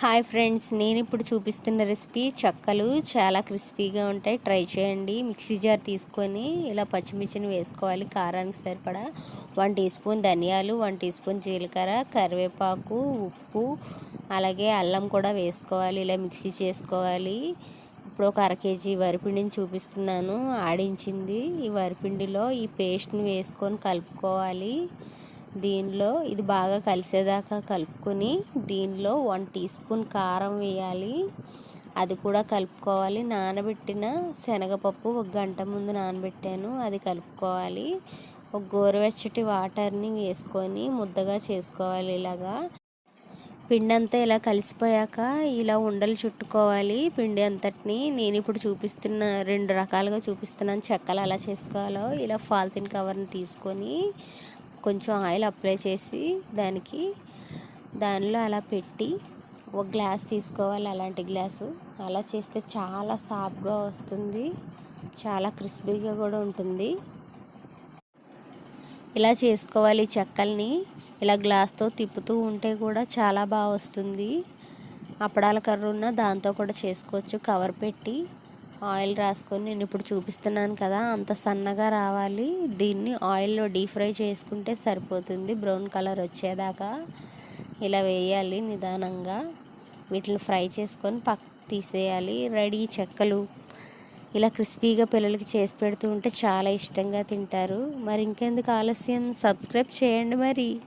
Hi friends నేను ఇప్పుడు చూపిస్తున్న రెసిపీ చెక్కలు చాలా క్రిస్పీగా ఉంటాయి. ట్రై చేయండి. మిక్సీ జార్ తీసుకొని ఇలా పచ్చిమిర్చిని వేసుకోవాలి. కారానికి సరిపడా వన్ టీ స్పూన్ ధనియాలు వన్ టీ స్పూన్ జీలకర్ర కరివేపాకు ఉప్పు అలాగే అల్లం కూడా వేసుకోవాలి. ఇలా మిక్సీ చేసుకోవాలి. ఇప్పుడు ఒక అర కేజీ వరిపిండిని చూపిస్తున్నాను. ఆడించింది. ఈ వరిపిండిలో ఈ పేస్ట్ని వేసుకొని కలుపుకోవాలి. దీనిలో ఇది బాగా కలిసేదాకా కలుపుకొని దీనిలో వన్ టీ స్పూన్ కారం వేయాలి. అది కూడా కలుపుకోవాలి. నానబెట్టిన శనగపప్పు ఒక గంట ముందు నానబెట్టాను. అది కలుపుకోవాలి. ఒక గోరువెచ్చటి వాటర్ని వేసుకొని ముద్దగా చేసుకోవాలి ఇలాగా. పిండి అంతా ఇలా కలిసిపోయాక ఇలా ఉండలు చుట్టుకోవాలి. పిండి అంతటిని నేను ఇప్పుడు చూపిస్తున్న రెండు రకాలుగా చూపిస్తున్నాను. చెక్కలు అలా చేసుకోవాలో ఇలా ఫాల్తిన్ కవర్ని తీసుకొని కొంచెం ఆయిల్ అప్లై చేసి దానికి దానిలో అలా పెట్టి ఒక గ్లాస్ తీసుకోవాలి అలాంటి గ్లాసు. అలా చేస్తే చాలా సాఫ్గా వస్తుంది. చాలా క్రిస్పీగా కూడా ఉంటుంది. ఇలా చేసుకోవాలి చెక్కల్ని. ఇలా గ్లాస్తో తిప్పుతూ ఉంటే కూడా చాలా బాగా వస్తుంది. అప్పడాల కర్ర ఉన్న దాంతో కూడా చేసుకోవచ్చు. కవర్ పెట్టి ఆయిల్ రాసుకొని నేను ఇప్పుడు చూపిస్తున్నాను కదా అంత సన్నగా రావాలి. దీన్ని ఆయిల్లో డీప్ ఫ్రై చేసుకుంటే సరిపోతుంది. బ్రౌన్ కలర్ వచ్చేదాకా ఇలా వేయాలి నిదానంగా. వీటిని ఫ్రై చేసుకొని పక్క తీసేయాలి. రెడీ చెక్కలు. ఇలా క్రిస్పీగా పిల్లలకి చేసి పెడుతూ ఉంటే చాలా ఇష్టంగా తింటారు. మరి ఇంకెందుకు ఆలస్యం? సబ్స్క్రైబ్ చేయండి మరి.